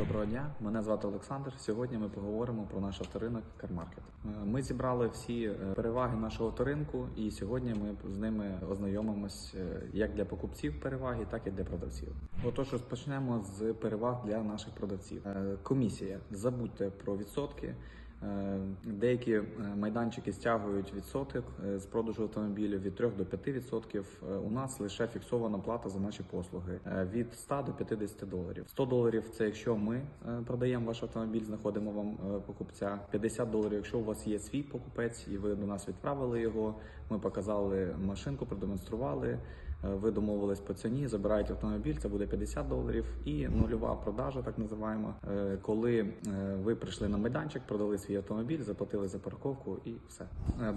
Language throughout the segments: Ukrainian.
Доброго дня, мене звати Олександр. Сьогодні ми поговоримо про наш авторинок Кармаркет. Ми зібрали всі е, переваги нашого авторинку, і сьогодні ми з ними ознайомимось е, як для покупців переваги, так і для продавців. Отож, розпочнемо з переваг для наших продавців. Е, Комісія. Забудьте про відсотки. Е, Деякі е, майданчики стягують відсоток е, з продажу автомобілів від 3 до 5 відсотків. У нас лише фіксована плата за наші послуги від 100 до 50 доларів. 100 доларів це якщо ми продаємо ваш автомобіль, знаходимо вам покупця. 50 доларів, якщо у вас є свій покупець і ви до нас відправили його. Ми показали машинку, продемонстрували. е, Ви домовились по ціні, забираєте автомобіль, це буде 50 доларів. І нульова продажа, так називаємо, е, коли е, ви прийшли на майданчик, продали свій автомобіль, заплатили за парковку і все.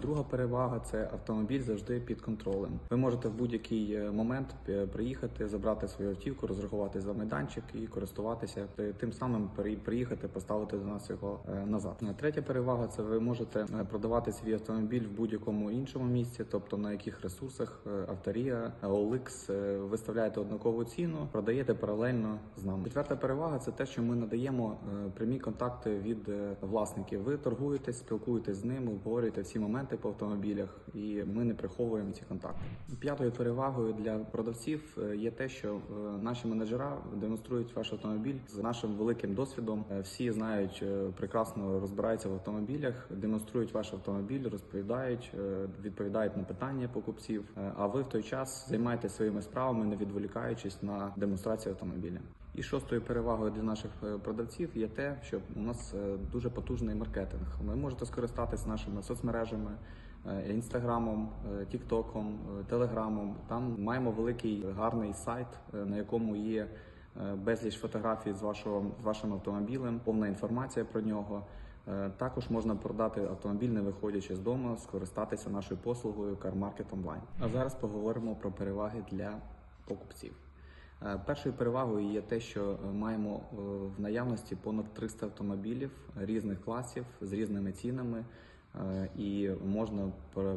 Друга перевага це автомобіль завжди під контролем. Ви можете в будь-який момент приїхати, забрати свою автівку, розрахувати за майданчик і користуватися. Тим самим при- приїхати, поставити до нас його назад. Третя перевага це ви можете продавати свій автомобіль в будь-якому іншому місці, тобто на яких ресурсах е, Авторія, OLX, е, виставляєте однакову ціну, продаєте паралельно з нами. Четверта перевага це те, що ми надаємо е, прямі контакти від власників. Ви торгуєтесь, спілкуєтесь з ними, обговорюєте всі моменти по автомобілях, і ми не приховуємо ці контакти. П'ятою перевагою для продавців є те, що наші менеджера демонструють ваш автомобіль з нашим великим досвідом. Всі знають прекрасно розбираються в автомобілях, демонструють ваш автомобіль, розповідають, е, відповідають на питання покупців. Е, А ви в той час займаєтесь своїми справами, не відволікаючись на демонстрацію автомобіля. І шостою перевагою для наших е, продавців є те, що у нас е, дуже потужний маркетинг. Ви можете скористатися нашими соцмережами, інстаграмом, тіктоком, телеграмом. Там маємо великий гарний сайт, на якому є безліч фотографій з вашого з вашим автомобілем, повна інформація про нього. Е, Також можна продати автомобіль, не виходячи з дому, скористатися нашою послугою CarMarket Online. А зараз поговоримо про переваги для покупців. Е, Першою перевагою є те, що е, маємо в наявності понад 300 автомобілів різних класів з різними цінами, і можна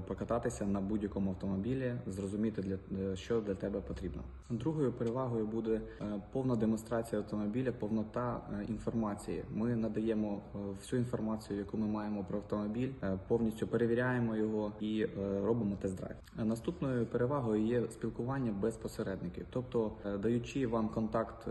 прокататися на будь-якому автомобілі, зрозуміти для е, що для тебе потрібно. Другою перевагою буде е, повна демонстрація автомобіля, повнота е, інформації. Ми надаємо е, всю інформацію, яку ми маємо про автомобіль, е, повністю перевіряємо його і е, робимо тест-драйв. Е, Наступною перевагою є спілкування без посередників, тобто е, даючи вам контакт е,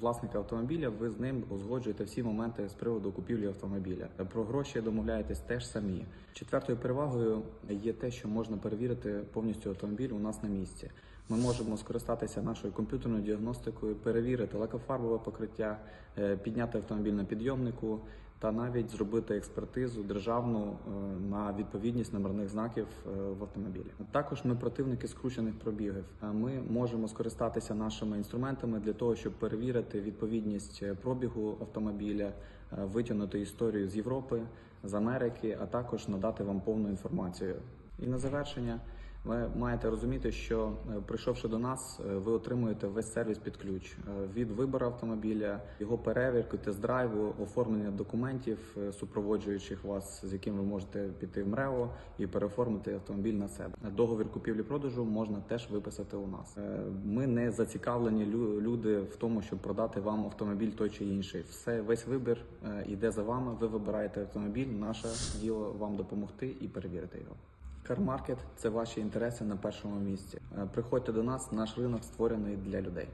власника автомобіля, ви з ним узгоджуєте всі моменти з приводу купівлі автомобіля. Е, Про гроші домовляєтесь теж самі. Четвертою перевагою є те, що можна перевірити повністю автомобіль у нас на місці. Ми можемо скористатися нашою комп'ютерною діагностикою, перевірити лакофарбове покриття, е, підняти автомобіль на підйомнику та навіть зробити експертизу державну е, на відповідність номерних знаків е, в автомобілі. Також ми противники скручених пробігів. Ми можемо скористатися нашими інструментами для того, щоб перевірити відповідність пробігу автомобіля, витягнути історію з Європи, з Америки, а також надати вам повну інформацію. І на завершення. Ви маєте розуміти, що е, прийшовши до нас, е, ви отримуєте весь сервіс під ключ Е, від вибору автомобіля, його перевірки, тест-драйву, оформлення документів, супроводжуючих вас, з яким ви можете піти в МРЕО і переоформити автомобіль на себе. Договір купівлі-продажу можна теж виписати у нас. Ми не зацікавлені лю- люди в тому, щоб продати вам автомобіль той чи інший. Все весь вибір йде за вами. Ви вибираєте автомобіль. Наше діло вам допомогти і перевірити його. Кармаркет це ваші інтереси на першому місці. Е, Приходьте до нас, наш ринок створений для людей.